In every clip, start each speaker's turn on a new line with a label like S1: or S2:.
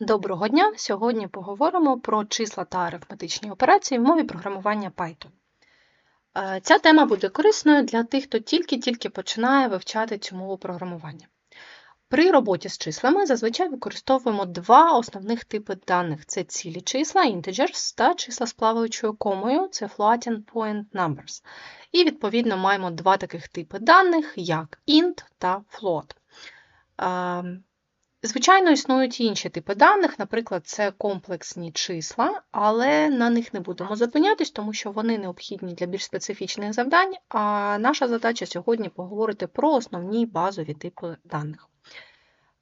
S1: Доброго дня! Сьогодні поговоримо про числа та арифметичні операції в мові програмування Python. Е, Ця тема буде корисною для тих, хто тільки-тільки починає вивчати цю мову програмування. При роботі з числами зазвичай використовуємо два основних типи даних: це цілі числа integers та числа з плаваючою комою це floating point numbers. І, відповідно, маємо два таких типи даних, як int та float. Звичайно, існують інші типи даних, наприклад, це комплексні числа, але на них не будемо зупинятись, тому що вони необхідні для більш специфічних завдань, а наша задача сьогодні поговорити про основні базові типи даних.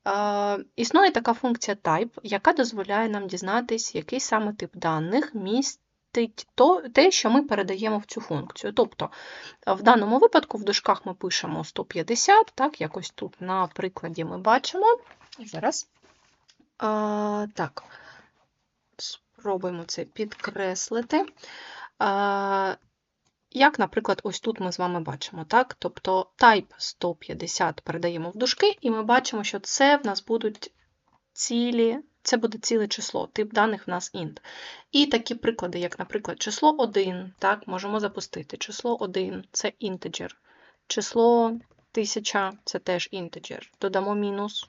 S1: Е, Існує така функція type, яка дозволяє нам дізнатись, який саме тип даних містить то, те, що ми передаємо в цю функцію. Тобто, в даному випадку в дужках ми пишемо 150, так, якось тут на прикладі ми бачимо. Зараз. А, так, спробуємо це підкреслити. А, як, наприклад, ось тут ми з вами бачимо, так? Тобто type 150 передаємо в дужки, і ми бачимо, що це в нас будуть цілі, це буде ціле число, тип даних в нас int. І такі приклади, як, наприклад, число 1, так, можемо запустити. Число 1 це integer. Число 1000 це теж integer. Додамо мінус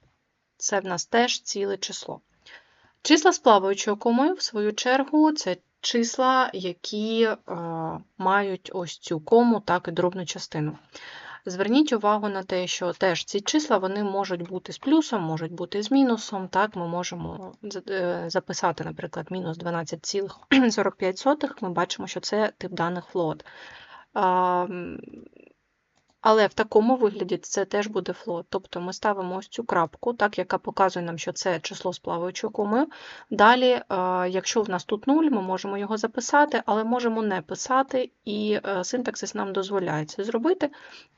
S1: це в нас теж ціле число. Числа з плаваючою комою, в свою чергу, це числа, які е, мають ось цю кому, так і дробну частину. Зверніть увагу на те, що теж ці числа вони можуть бути з плюсом, можуть бути з мінусом. Так, Ми можемо е, записати, наприклад, мінус 12,45. Ми бачимо, що це тип даних float. Але в такому вигляді це теж буде флот. Тобто ми ставимо ось цю крапку, так, яка показує нам, що це число з плаваючою комою. Далі, е, якщо в нас тут 0, ми можемо його записати, але можемо не писати, і е, синтаксис нам дозволяє це зробити.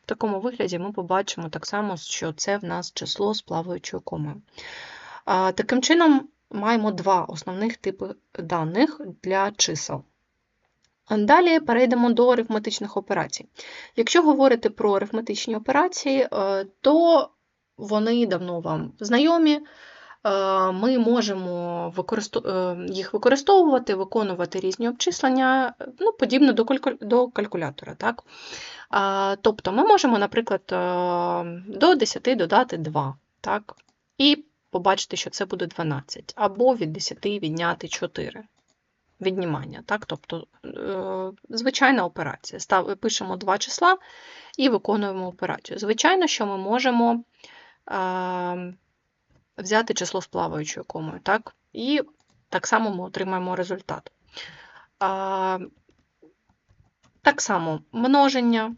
S1: В такому вигляді ми побачимо так само, що це в нас число з плаваючою комою. Таким чином, маємо два основних типи даних для чисел. Далі перейдемо до арифметичних операцій. Якщо говорити про арифметичні операції, е, то вони давно вам знайомі. Е, ми можемо е, їх використовувати, виконувати різні обчислення, ну, подібно до калькулятора. Так? Тобто ми можемо, наприклад, до 10 додати 2, так? і побачити, що це буде 12, або від 10 відняти 4 віднімання. Так? Тобто е, звичайна операція. Став, Пишемо два числа і виконуємо операцію. Звичайно, що ми можемо е, взяти число з плаваючою комою. Так? І так само ми отримаємо результат. Е, так само множення.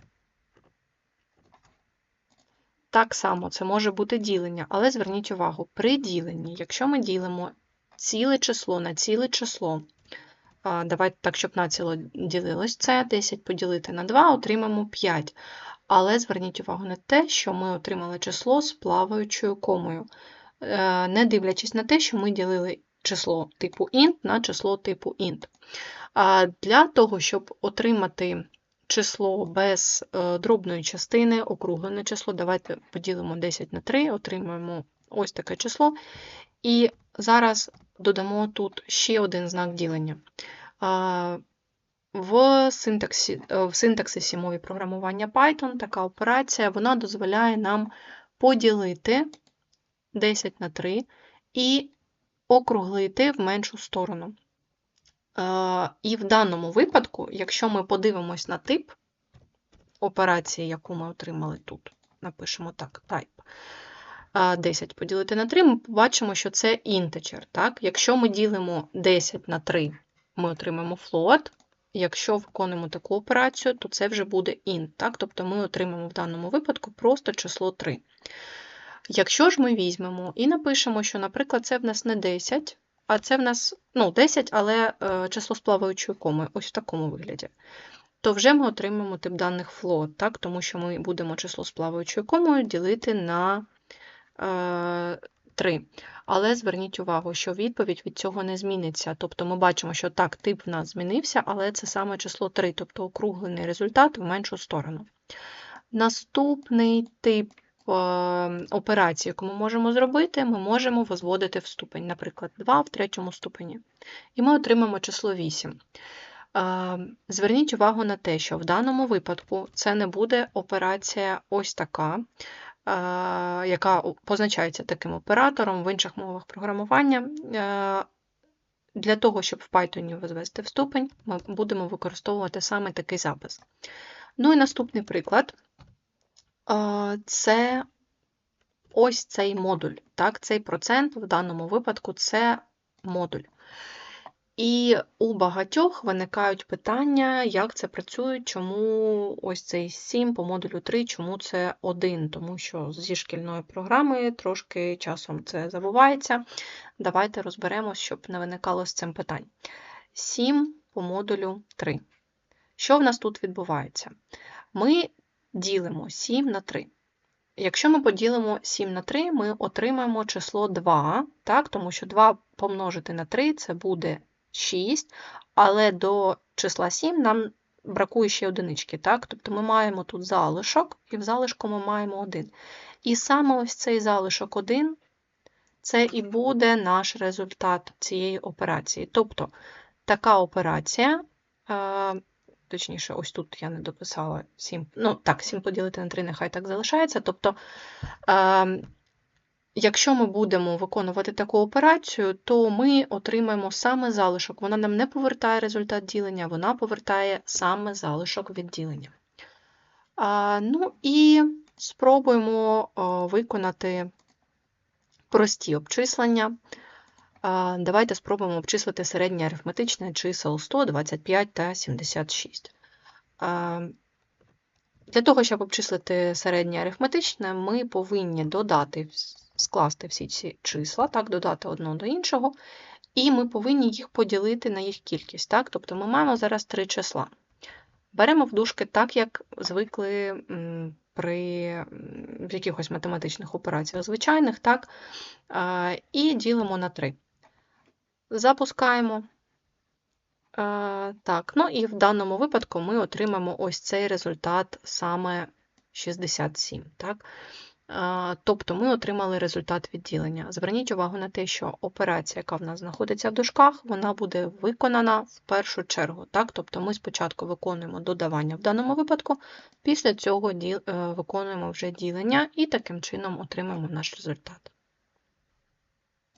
S1: Так само це може бути ділення, але зверніть увагу, при діленні, якщо ми ділимо ціле число на ціле число, Давайте так, щоб націло ділилось це. 10 поділити на 2, отримаємо 5. Але зверніть увагу на те, що ми отримали число з плаваючою комою, е, не дивлячись на те, що ми ділили число типу int на число типу int. Для того, щоб отримати число без е, дробної частини, округлене число, давайте поділимо 10 на 3, отримаємо ось таке число. І зараз додамо тут ще один знак ділення. В синтаксі, е, в синтаксисі мові програмування Python така операція вона дозволяє нам поділити 10 на 3 і округлити в меншу сторону. І в даному випадку, якщо ми подивимось на тип операції, яку ми отримали тут, напишемо так, type, 10 поділити на 3, ми побачимо, що це інтеджер. Так? Якщо ми ділимо 10 на 3, ми отримаємо float. Якщо виконуємо таку операцію, то це вже буде int. Так? Тобто ми отримаємо в даному випадку просто число 3. Якщо ж ми візьмемо і напишемо, що, наприклад, це в нас не 10, а це в нас ну, 10, але е, число з плаваючою комою, ось в такому вигляді, то вже ми отримаємо тип даних float, так? тому що ми будемо число з плаваючою комою ділити на 3. Е, але зверніть увагу, що відповідь від цього не зміниться. Тобто ми бачимо, що так, тип в нас змінився, але це саме число 3, тобто округлений результат в меншу сторону. Наступний тип е, операцію, яку ми можемо зробити, ми можемо возводити в ступень, наприклад, 2 в третьому ступені. І ми отримаємо число 8. Е, Зверніть увагу на те, що в даному випадку це не буде операція ось така, яка позначається таким оператором в інших мовах програмування. Е, Для того, щоб в Python возвести в ступень, ми будемо використовувати саме такий запис. Ну і наступний приклад це ось цей модуль. Так, цей процент в даному випадку це модуль. І у багатьох виникають питання, як це працює, чому ось цей 7 по модулю 3, чому це 1, тому що зі шкільної програми трошки часом це забувається. Давайте розберемось, щоб не виникало з цим питань. 7 по модулю 3. Що в нас тут відбувається? Ми ділимо 7 на 3. Якщо ми поділимо 7 на 3, ми отримаємо число 2, так? тому що 2 помножити на 3 це буде 6, але до числа 7 нам бракує ще одинички. Так? Тобто ми маємо тут залишок, і в залишку ми маємо 1. І саме ось цей залишок 1 це і буде наш результат цієї операції. Тобто така операція, е, точніше, ось тут я не дописала 7, ну так, 7 поділити на 3, нехай так залишається. Тобто, е, якщо ми будемо виконувати таку операцію, то ми отримаємо саме залишок. Вона нам не повертає результат ділення, вона повертає саме залишок від ділення. А, ну і спробуємо виконати прості обчислення. А, Давайте спробуємо обчислити середнє арифметичне чисел 100, 25 та 76. А, Для того, щоб обчислити середнє арифметичне, ми повинні додати, скласти всі ці числа, так, додати одне до іншого, і ми повинні їх поділити на їх кількість. Так? Тобто ми маємо зараз три числа. Беремо в дужки так, як звикли при в якихось математичних операціях звичайних, так, і ділимо на 3. Запускаємо. Так, ну і в даному випадку ми отримаємо ось цей результат саме 67. Так? Тобто ми отримали результат відділення. Зверніть увагу на те, що операція, яка в нас знаходиться в дужках, вона буде виконана в першу чергу. Так? Тобто ми спочатку виконуємо додавання в даному випадку, після цього е, виконуємо вже ділення і таким чином отримаємо наш результат.